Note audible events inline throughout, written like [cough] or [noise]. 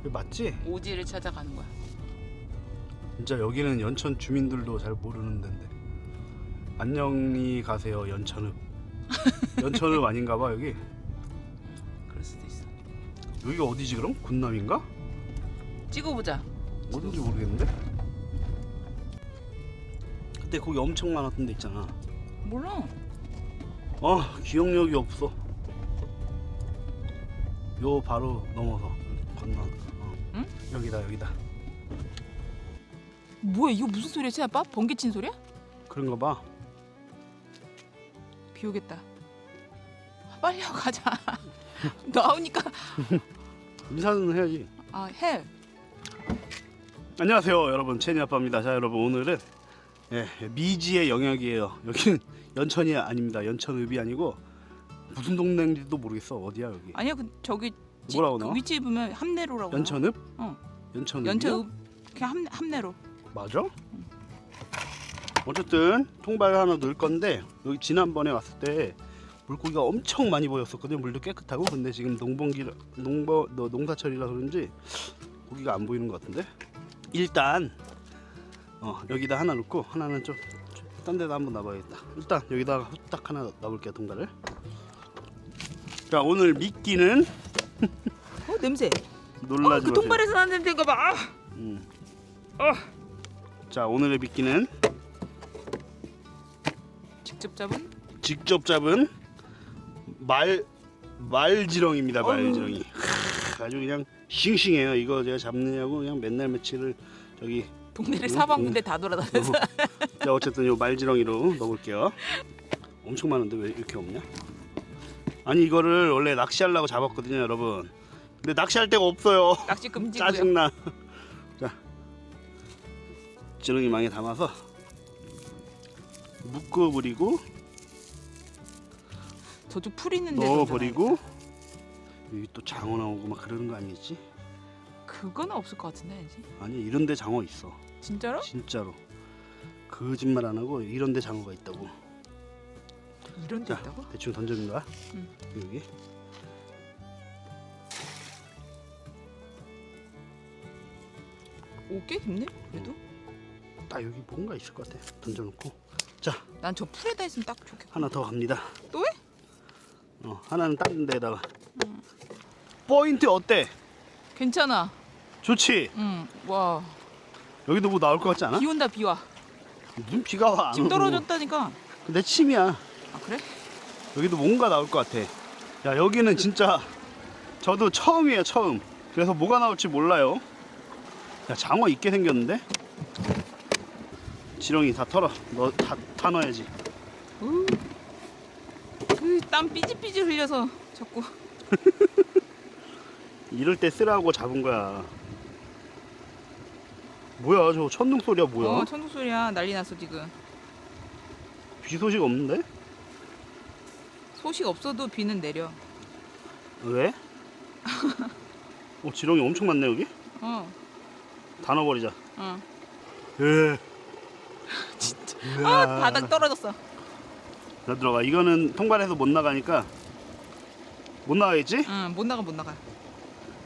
여기 맞지? 오지를 찾아가는 거야. 진짜 여기는 연천 주민들도 잘 모르는 데인데 안녕히 가세요 연천읍 [laughs] 연천읍 아닌가 봐 여기 그럴 수도 있어. 여기가 어디지 그럼? 군남인가? 찍어보자. 어딘지 모르겠는데 그때 거기 엄청 많았던 데 있잖아 몰라. 아 기억력이 없어 요 바로 넘어서 건너? 여기다 여기다 뭐야 이거 무슨 소리야? 진짜 아빠? 번개 친 소리야? 그런가 봐 비 오겠다. 아, 빨리 하고 가자. [laughs] 나오니까 인사는 해야지 아 해. 안녕하세요 여러분 채니 아빠입니다 자 여러분 오늘은 예, 미지의 영역이에요 여기는 [laughs] 연천이 아닙니다 연천읍이 아니고 무슨 동네인지도 모르겠어 어디야 여기 아니야 그 저기 지- 뭐라고 그 나와? 위치 보면 함내로라고. 연천읍? 어. 연천읍 연천 그냥 함 함내로. 맞아? 어쨌든 통발 하나 넣을 건데 여기 지난번에 왔을 때 물고기가 엄청 많이 보였었거든요 물도 깨끗하고 근데 지금 농번기 농버 너 농사철이라 그런지 고기가 안 보이는 것 같은데 일단 어, 여기다 하나 넣고 하나는 좀 딴 데다 한번 놔봐야겠다 일단 여기다가 후딱 하나 넣어볼게요 통발을 자 오늘 미끼는 어 냄새. 놀라지 어 그 마세요 통발에서 나는 냄새인가 봐. 아! 음. 어. 자 오늘의 미끼는 직접 잡은 직접 잡은 말 말지렁입니다. 말지렁이. 하, 아주 그냥 싱싱해요. 이거 제가 잡느냐고 그냥 맨날 며칠을 저기. 동네를 응, 사방 군데 다 돌아다녀서. 자 어쨌든 요 말지렁이로 넣어볼게요. 엄청 많은데 왜 이렇게 없냐? 아니 이거를 원래 낚시하려고 잡았거든요, 여러분. 근데 낚시할 데가 없어요. 낚시 금지고요. [laughs] 짜증나. 자, 지렁이 망에 담아서 묶어 버리고 저쪽 풀 있는데 넣어 버리고 여기 또 장어 나오고 막 그러는 거 아니겠지? 그거는 없을 것 같은데 이제. 아니 이런 데 장어 있어 진짜로? 진짜로 거짓말 안 하고 이런 데 장어가 있다고 이런 데 자 있다고? 대충 던져는 거야 응. 여기 오꽤 깊네 그래도. 딱 여기 뭔가 있을 것 같아 던져놓고 난저 풀에다 있으면 딱 좋겠고. 하나 더 갑니다 또 해? 어 하나는 다른 데다가 포인트 어때? 괜찮아. 좋지? 응. 와. 여기도 뭐 나올 것 같지 않아? 비 온다 비 와. 무슨 비가 와 안 지금 오고. 떨어졌다니까. 내 침이야 아 그래? 여기도 뭔가 나올 것 같아. 야 여기는 진짜 저도 처음이에요 처음. 그래서 뭐가 나올지 몰라요. 야 장어 있게 생겼는데? 지렁이 다 털어. 너 다 타 넣어야지. 우. 그땀 삐질삐질 흘려서 자꾸. [laughs] 이럴 때 쓰라고 잡은 거야. 뭐야 저 천둥 소리야 뭐야? 어 천둥 소리야 난리 났어 지금. 비 소식 없는데? 소식 없어도 비는 내려. 왜? [laughs] 어 지렁이 엄청 많네 여기. 어. 다 넣어버리자. 어. 예. [laughs] 진짜. 아, 아 바닥 떨어졌어. 자 들어가. 이거는 통발해서 못 나가니까 못 나가겠지? 응 못 나가 못 나가.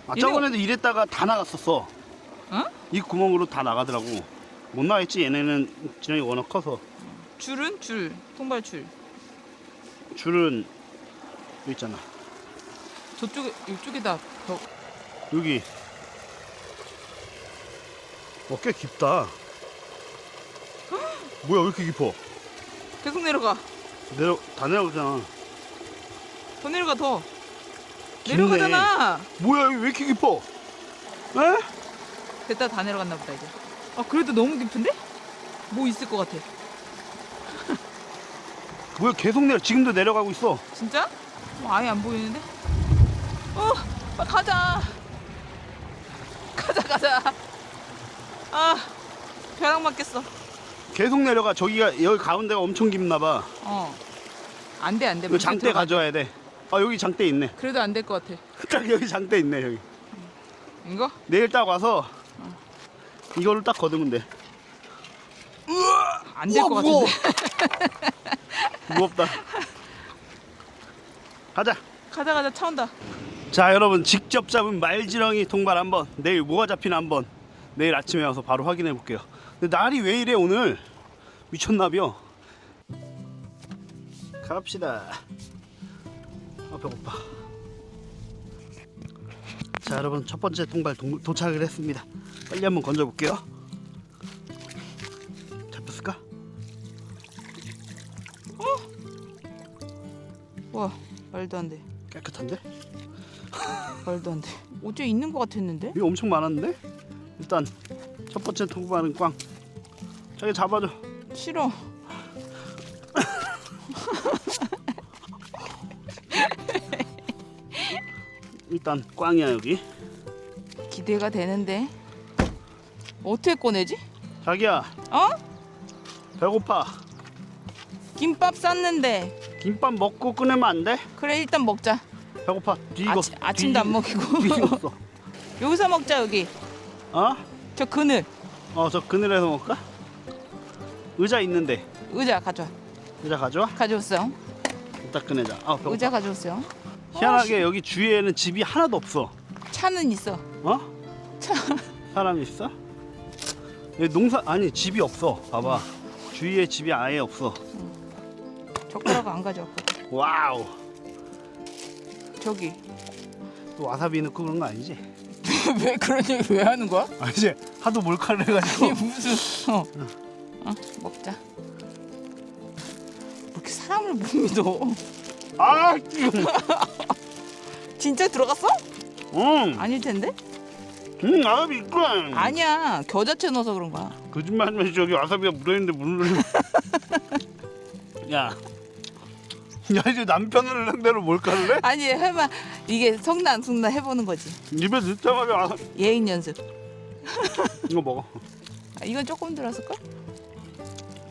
아 저번에도 이랬다가 다 나갔었어. 어? 이 구멍으로 다 나가더라고. 못 나겠지 얘네는 지렁이 워낙 커서 줄은 줄 통발 줄. 줄은 여기 있잖아. 저쪽에 이쪽에다 더 여기. 어 꽤 깊다. [gasps] 뭐야 왜 이렇게 깊어? 계속 내려가. 내려 다 내려오잖아. 더 내려가 더. 깊네. 내려가잖아. 뭐야 여기 왜 이렇게 깊어? 에? 됐다 다 내려갔나 보다 이제. 아 그래도 너무 깊은데? 뭐 있을 것 같아. 뭐야 계속 내려 지금도 내려가고 있어. 진짜? 뭐 아예 안 보이는데? 어, 빨리 가자. 가자 가자. 아, 벼락 맞겠어. 계속 내려가. 저기가 여기 가운데가 엄청 깊나 봐. 어. 안 돼, 안 돼. 이거 장대 가져와야 돼. 아 여기 장대 있네. 그래도 안 될 것 같아. [laughs] 딱 여기 장대 있네 여기. 이거? 내일 딱 와서 이거를 딱 거두면 돼. 안 될 것 우와, 무거워. 같은데. [laughs] 무겁다. 가자. 가자 가자 차 온다. 자 여러분 직접 잡은 말지렁이 통발 한번 내일 뭐가 잡히나 한번 내일 아침에 와서 바로 확인해 볼게요 근데 날이 왜 이래 오늘 미쳤나벼 갑시다 아 배고파 자 여러분 첫 번째 통발 동- 도착을 했습니다 빨리 한번 건져 볼게요 와 말도 안 돼. 깨끗한데? 말도 안 돼. 어제 있는 것 같았는데? 이거 엄청 많았는데? 일단 첫 번째 통발은 꽝 자기 잡아줘 싫어. 일단 꽝이야 여기 기대가 되는데. 어떻게 꺼내지? 자기야 어? 배고파 김밥 쌌는데. 김밥 먹고 끊으면 안 돼? 그래 일단 먹자. 배고파 뒤익어 아침, 아침도 안 먹이고. 뒤익었어 [laughs] 여기서 먹자 여기. 어? 저 그늘 어 저 그늘에서 먹을까? 의자 있는데 의자 가져와. 의자 가져와? 가져왔어. 이따 꺼내자 아 배고파 의자 가져왔어요. 희한하게 여기 주위에는 집이 하나도 없어 차는 있어. 어? 차. 사람이 있어? 여기 농사 아니 집이 없어 봐봐 주위에 집이 아예 없어 젓가락 안 가져왔거든. 와우 저기. 또 와사비 넣고 그런 거 아니지? [laughs] 왜 그런 얘기 왜 하는 거야? 아 이제 하도 몰카를 해가지고 아니 무슨 어. 어 먹자. 이렇게 사람을 못 믿어. 아 [laughs] 진짜 들어갔어? 응, 아닐 텐데? 응 와사비 있구나 아니야 겨자채 넣어서 그런 거야. 거짓말하면 저기 와사비가 묻어있는데 무슨 소리야 [laughs] 야. 야 이제 남편을 상대로 몰카를 해? 아니 해봐 이게 성나 안 성나 해보는 거지. 입에 넣자마자 예행 연습. 이거 먹어 아, 이건 조금 들었을까?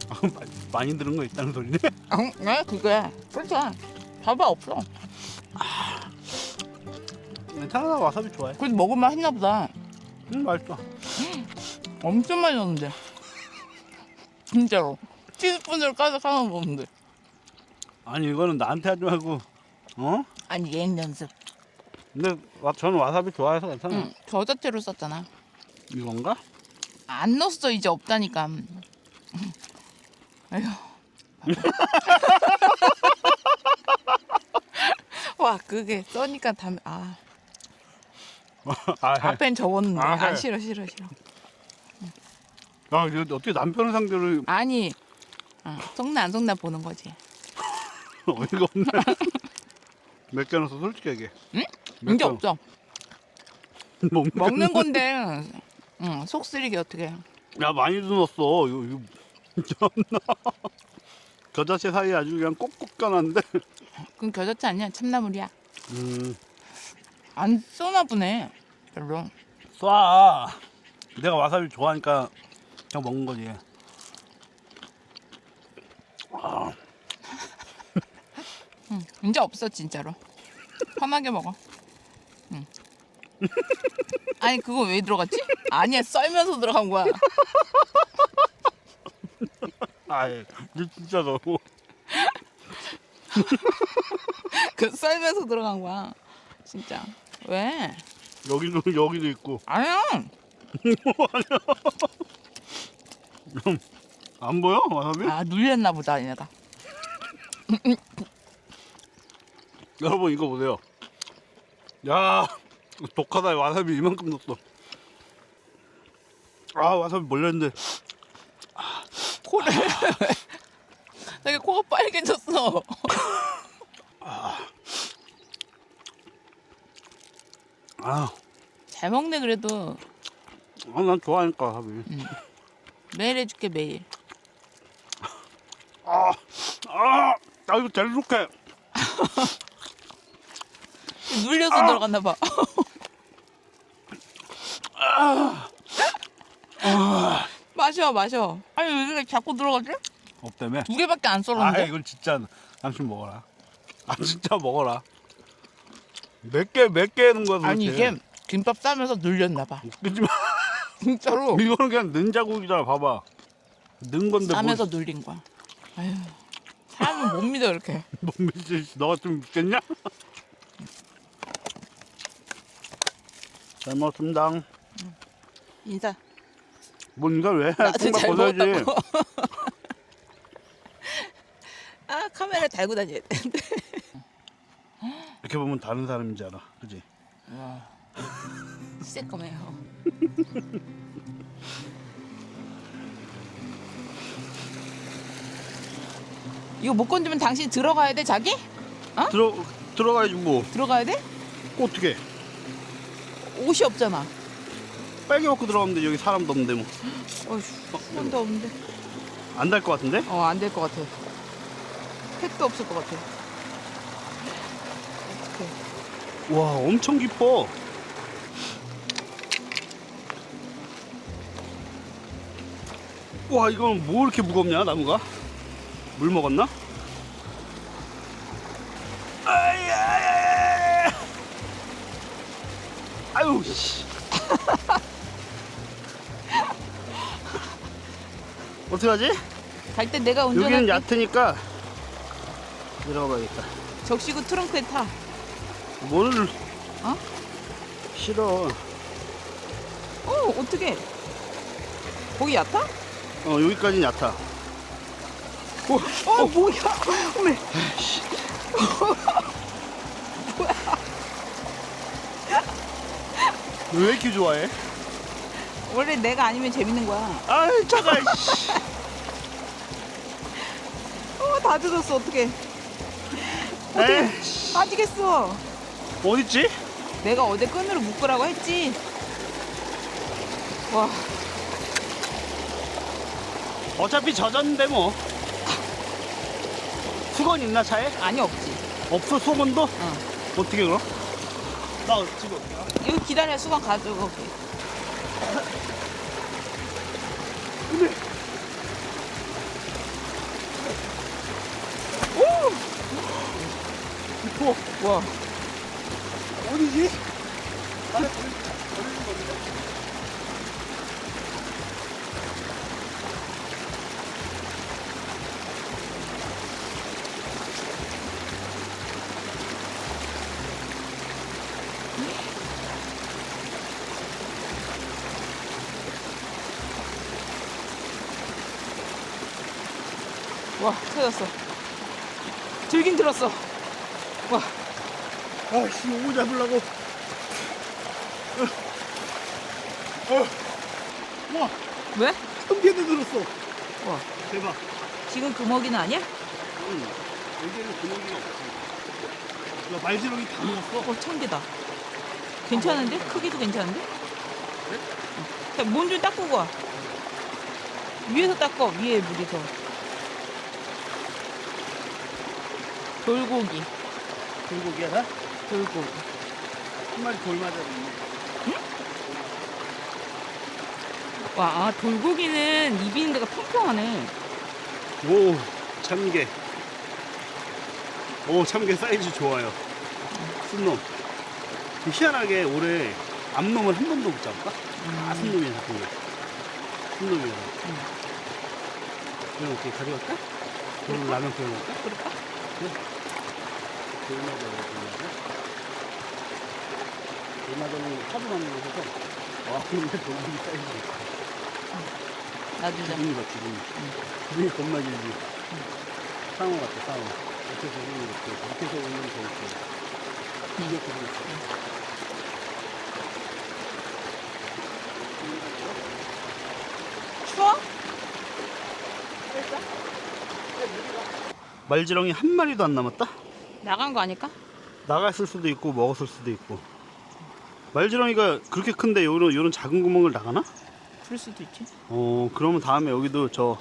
아, 마- 많이 들은 거 있다는 소리네 응, 네 그게 그렇죠. 봐봐 없어. 괜찮아 와사비 좋아해 그래도 먹을만 했나 보다. 응 맛있어 엄청 많이 넣었는데. 진짜로. 티스푼을 까서 하나 먹는데. 아니 이거는 나한테 하지 말고 어? 아니 예행 연습. 근데 와, 저는 와사비 좋아해서 괜찮아 응 겨자채로 썼잖아. 이건가? 안 넣었어 이제 없다니까. [laughs] 아휴. [laughs] 와 그게 써니까 담 아. 아, 앞엔 적었는데 아, 아, 해. 싫어 싫어 싫어 야, 이거 어떻게 남편을 상대로 아니 어, 속나 안 속나 보는 거지 [laughs] 어이가 없네. 몇개 넣었어 솔직히 얘기해. 응? 몇 이제 개 없어 [laughs] 먹는 먹는 건데 응, 속 쓰리기 어떻게 해. 야 많이도 넣었어. 이거 이거 참나. [laughs] 겨자채 사이에 아주 그냥 꼭꼭 껴놨는데. 그건 겨자채 아니야 참나물이야 음, 안 쏘나 보네 별로 쏴. 내가 와사비 좋아하니까 그냥 먹는 거지. 아, 응, 이제 없어 진짜로. 편하게 먹어. 응. 아니 그거 왜 들어갔지? 아니야 썰면서 들어간 거야. 아이, 진짜 너무. [laughs] 그 썰면서 들어간 거야. 진짜. 왜? 여기도 여기도 있고. 아니야. [laughs] 안 보여? 와사비? 아 눌렸나 보다 얘가 여러분 이거 보세요. 야 독하다. 와사비 이만큼 넣었어. 아 와사비 몰렸는데. 코를. 되게 코가 빨개졌어. 아, 잘 먹네 그래도. 아, 난 좋아하니까 와사비. 매일 해줄게 매일. 아, 아, 아 이거 제일 좋게. [laughs] 눌려서 들어갔나 봐 마셔 마셔 아니 왜 이렇게 자꾸 들어가지? 없다며? 두 개밖에 안아 썰었는데 이건 진짜 당신 먹어라. 아 진짜 먹어라. 몇개몇개 넣은 거야 도대체? 아니 이게 김밥 싸면서 눌렸나 봐 웃기지 마. 진짜로 [laughs] 이거는 그냥 는 자국이잖아. 봐봐. 는 건데 싸면서 눌린 거야 아휴 사람은 못 믿어 이렇게 [laughs] 뭐, 뭐 믿지? 너가 좀 믿겠냐? 잘 먹었습니다. 인사. 뭔가 왜? 나도 잘 벗어야지. 먹었다고. 아 카메라 달고 다녀야 돼. 이렇게 보면 다른 사람인 줄 알아. 그지? 와. 새까매요. 이거 못 건드면 당신 들어가야 돼 자기? 들어 들어가야지 뭐. 들어가야 돼? 어떻게? 옷이 없잖아. 빨개 들어가면 돼. 여기 사람도 없는데 뭐. 어휴, 손도 없는데. 안 달 것 같은데? 어, 안 될 것 같아. 택도 없을 것 같아. 어떡해. 와 엄청 깊어. 와 이건 뭐 이렇게 무겁냐 나무가? 물 먹었나? 아유 씨. [laughs] 어떡하지? 갈 때 내가 여기는 운전할게. 얕으니까 내려가 봐야겠다. 적시고 트렁크에 타. 뭘? 어? 싫어. 어, 어떻게? 거기 얕아? 어 여기까지는 얕아. 어, 어, 뭐야? 어메. [laughs] 왜 이렇게 좋아해? 원래 내가 아니면 재밌는 거야. 아이 차가. [laughs] 씨. 어, 다 젖었어. 어떡해. 에이, 빠지겠어. 어딨지? 내가 어제 끈으로 묶으라고 했지. 와, 어차피 젖었는데 뭐. 수건 있나 차에? 아니 없지. 없어 수건도? 어. 어떻게 그럼? 나 지금? 여기 기다려 수건. 근데 오! 깊어. 와, 어디지? 와, 터졌어. 들긴 들었어. 와, 아씨 오고 잡으려고. 어. 어. 와, 왜? 한 개도 들었어. 와, 대박. 지금 그 먹이는 아니야? 응. 여기에는 구멍이 없어. 야, 말지렁이 다 먹었어. 어, 천 개다. 괜찮은데? 크기도 괜찮은데? 자, 몸좀 닦고 가. 위에서 닦어. 위에 물이 더. 돌고기. 불고기 하나? 돌고기. 한 마리 돌 맞았네. 와, 아, 돌고기는 입 있는 데가 평평하네. 오, 참게. 오, 참게 사이즈 좋아요. 순놈. 희한하게 올해 암놈을 한 번도 못 잡았다? 다 순놈이야, 잡은 거. 순놈이야. 음. 그럼 어떻게 가져갈까? 돌 라면 끓여 먹을까? 그럴까? 돌마저 돌마저. 돌마저는 하도 많이 먹어서. 와, 근데 돌고기 사이즈. 놔두자. 기분이 봐, 기분이. 기분이 겁나 길지. 상어 같아, 상어. 밑에서 오는 이렇게, 밑에서 오는 거 있고. 이렇게 돼 있어. 추워? 말지렁이 한 마리도 안 남았다? 나간 거 아닐까? 나갔을 수도 있고 먹었을 수도 있고. 말지렁이가 그렇게 큰데 요런 요런 작은 구멍을 나가나? 그럴 수도 있지. 어 그러면 다음에 여기도 저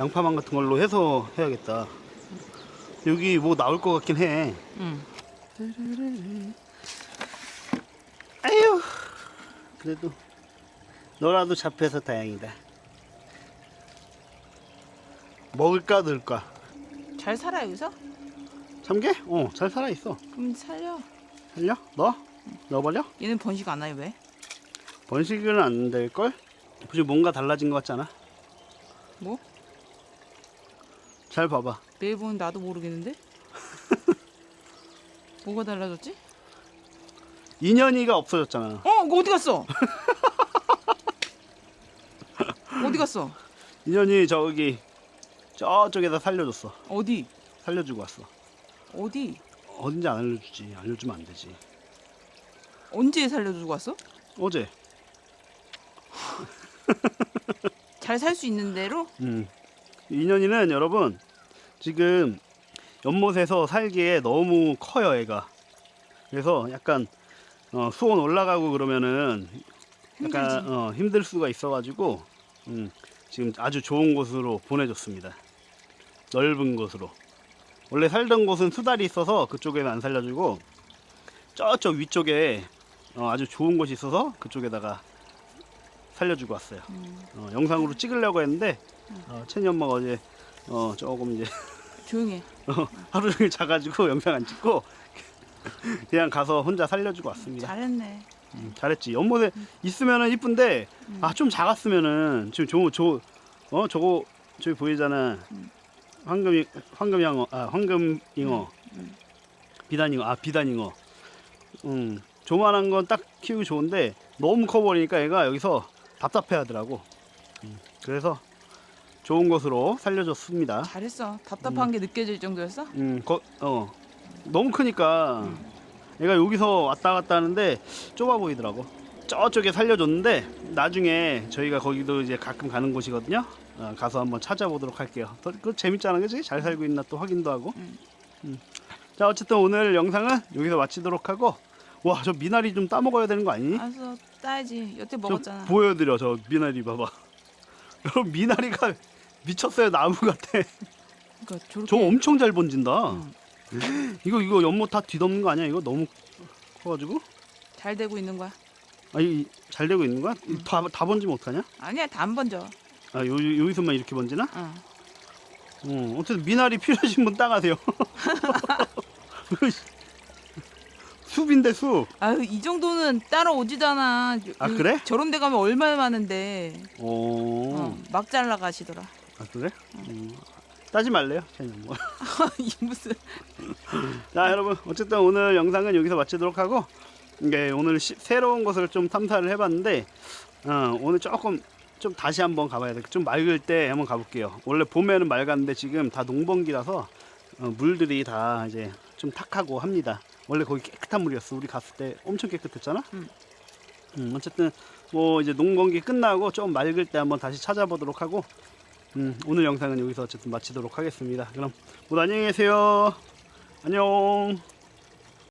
양파망 같은 걸로 해서 해야겠다. 여기 뭐 나올 것 같긴 해. 응. 아유 그래도 너라도 잡혀서 다행이다. 먹을까 넣을까? 잘 살아 여기서? 참게? 어 잘 살아 있어. 그럼 살려. 살려? 넣어? 넣어버려? 얘는 번식 안 와요 왜? 번식은 안 될 걸? 굳이 뭔가 달라진 것 같잖아. 뭐? 잘 봐봐. 매일 보는 나도 모르겠는데? [laughs] 뭐가 달라졌지? 인연이가 없어졌잖아. 어, 그거 어디 갔어? [laughs] 어디 갔어? 인연이 저기 저쪽에다 살려줬어. 어디? 살려주고 왔어. 어디? 어딘지 안 알려주지. 알려주면 안 되지. 언제 살려주고 왔어? 어제. [laughs] 잘 살 수 있는 대로? 음. 인연이는 여러분 지금 연못에서 살기에 너무 커요 애가. 그래서 약간 어, 수온 올라가고 그러면은 약간 힘들지. 어, 힘들 수가 있어가지고 음, 지금 아주 좋은 곳으로 보내줬습니다. 넓은 곳으로. 원래 살던 곳은 수달이 있어서 그쪽에는 안 살려주고 저쪽 위쪽에 어, 아주 좋은 곳이 있어서 그쪽에다가 살려주고 왔어요. 음, 어, 영상으로 찍으려고 했는데 어, 채니 엄마가 어제 어, 조금 이제 [laughs] 조용해. [laughs] 어, 하루 종일 자가지고 영상 안 찍고 [laughs] 그냥 가서 혼자 살려주고 왔습니다. 잘했네. 음, 잘했지. 연못에 있으면은 이쁜데 음. 아좀 작았으면은 지금 저 저 어 저거 저기 보이잖아. 음. 황금 황금양어 아 황금잉어 음. 비단잉어 아 비단잉어. 음 조만한 건 딱 키우기 좋은데 너무 커버리니까 얘가 여기서 답답해 하더라고. 음, 그래서 좋은 곳으로 살려줬습니다. 잘했어. 답답한 게 느껴질 정도였어? 음, 거, 어. 너무 크니까 얘가 여기서 왔다 갔다 하는데 좁아 보이더라고. 저쪽에 살려줬는데 나중에 저희가 거기도 이제 가끔 가는 곳이거든요. 어, 가서 한번 찾아보도록 할게요. 더, 그 재밌잖아, 그지? 잘 살고 있나 또 확인도 하고. 음. 음. 자, 어쨌든 오늘 영상은 여기서 마치도록 하고. 와, 저 미나리 좀 따먹어야 되는 거 아니니? 알았어. 따야지. 여태 저 먹었잖아. 보여드려, 저 미나리 봐봐. [laughs] 여러분 미나리가 미쳤어요, 나무 같아. 그러니까 저렇게. 저 엄청 잘 번진다. 응. 이거 이거 연못 다 뒤덮는 거 아니야? 이거 너무 커가지고 잘 되고 있는 거야. 아니 잘 되고 있는 거야? 다, 다 번지면 어떡하냐? 아니야, 다 안 번져. 아 요, 여기서만 이렇게 번지나? 응. 어, 어쨌든 미나리 필요하신 분 따가세요. [laughs] 숲인데 숲. 아유, 이 정도는 따라오지잖아. 아, 그 그래? 저런 데 가면 얼마나 많은데. 오, 어, 막 잘라 가시더라. 아 그래? 음, 따지 말래요, 저는 뭐. [laughs] 이 무슨. [laughs] 자 여러분 어쨌든 오늘 영상은 여기서 마치도록 하고 이게 오늘 시- 새로운 곳을 좀 탐사를 해봤는데 어, 오늘 조금 좀 다시 한번 가봐야 돼. 좀 맑을 때 한번 가볼게요. 원래 봄에는 맑았는데 지금 다 농번기라서 어, 물들이 다 이제 좀 탁하고 합니다. 원래 거기 깨끗한 물이었어. 우리 갔을 때 엄청 깨끗했잖아. 음. 음, 어쨌든 뭐 이제 농번기 끝나고 좀 맑을 때 한번 다시 찾아보도록 하고 음, 오늘 영상은 여기서 어쨌든 마치도록 하겠습니다. 그럼 모두 안녕히 계세요. 안녕.